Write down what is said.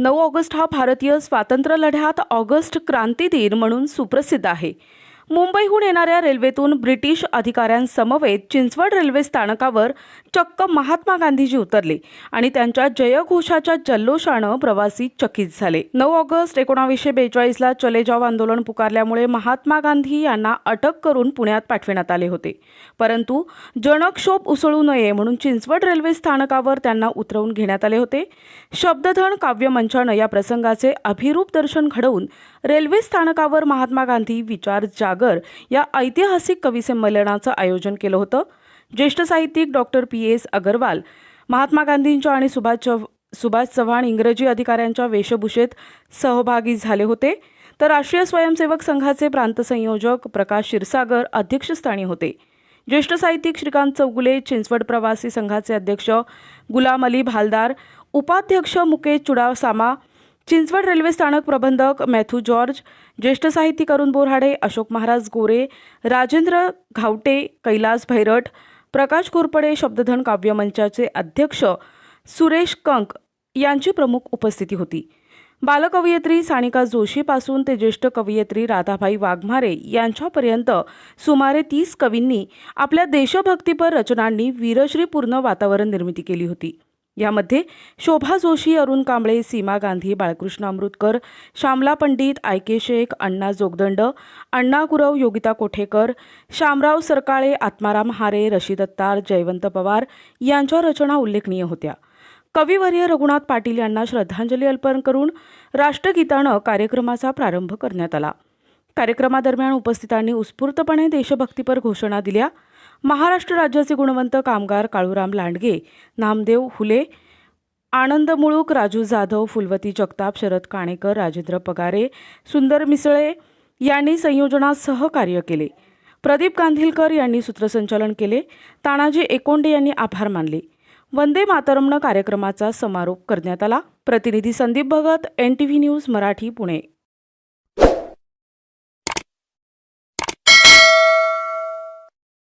नऊ ऑगस्ट हा भारतीय स्वातंत्र्य लढ्यात ऑगस्ट क्रांती दिन म्हणून सुप्रसिद्ध आहे. मुंबईहून येणाऱ्या रेल्वेतून ब्रिटिश अधिकाऱ्यांसमवेत चिंचवड रेल्वे स्थानकावर चक्क महात्मा गांधीजी उतरले आणि त्यांच्या जयघोषाच्या जल्लोषानं प्रवासी चकित झाले. नऊ ऑगस्ट एकोणावीसशे बेचाळीसला चले जाव आंदोलन पुकारल्यामुळे महात्मा गांधी यांना अटक करून पुण्यात पाठविण्यात आले होते. परंतु जनक्षोभ उसळू नये म्हणून चिंचवड रेल्वे स्थानकावर त्यांना उतरवून घेण्यात आले होते. शब्दधन काव्यमंचानं या प्रसंगाचे अभिरूप दर्शन घडवून रेल्वे स्थानकावर महात्मा गांधी विचार जाग सागर या ऐतिहासिक कवी संमेलनाचं आयोजन केलं होतं. ज्येष्ठ साहित्यिक doctor P S Agarwal Mahatma गांधींच्या आणि सुभाष चव सुभाष चव्हाण इंग्रजी अधिकाऱ्यांच्या वेशभूषेत सहभागी झाले होते. तर राष्ट्रीय स्वयंसेवक संघाचे प्रांत संयोजक प्रकाश क्षीरसागर अध्यक्षस्थानी होते. ज्येष्ठ साहित्यिक श्रीकांत चौगुले चिंचवड प्रवासी संघाचे अध्यक्ष गुलाम अली भालदार उपाध्यक्ष मुकेश चुडासामा चिंचवड रेल्वे स्थानक प्रबंधक मॅथ्यू जॉर्ज ज्येष्ठ साहित्यिक अरुण बोराडे अशोक महाराज गोरे राजेंद्र घावटे कैलास भैरट प्रकाश कोरपडे शब्दधन काव्यमंचाचे अध्यक्ष सुरेश कंक यांची प्रमुख उपस्थिती होती. बालकवयित्री सानिका जोशीपासून ते ज्येष्ठ कवयित्री राधाबाई वाघमारे यांच्यापर्यंत सुमारे तीस कवींनी आपल्या देशभक्तीपर रचनांनी वीरश्रीपूर्ण वातावरण निर्मिती केली होती. यामध्ये शोभा जोशी अरुण कांबळे सीमा गांधी बाळकृष्ण अमृतकर श्यामला पंडित आय के शेख अण्णा जोगदंड अण्णा गुरव योगिता कोठेकर शामराव सरकाळे आत्माराम हारे रशीद अत्तार जयवंत पवार यांच्या रचना उल्लेखनीय होत्या. कविवर्य रघुनाथ पाटील यांना श्रद्धांजली अर्पण करून राष्ट्रगीतानं कार्यक्रमाचा प्रारंभ करण्यात आला. कार्यक्रमादरम्यान उपस्थितांनी उत्स्फूर्तपणे देशभक्तीपर घोषणा दिल्या. महाराष्ट्र राज्याचे गुणवंत कामगार काळूराम लांडगे नामदेव हुले आनंद मुळूक राजू जाधव फुलवती जगताप शरद काणेकर राजेंद्र पगारे सुंदर मिसळे यांनी संयोजनात सहकार्य केले. प्रदीप गांधीलकर यांनी सूत्रसंचालन केले. तानाजी एकोंडे यांनी आभार मानले. वंदे मातरमनं कार्यक्रमाचा समारोप करण्यात आला. प्रतिनिधी Sandeep Bhagat N T V news Marathi Pune.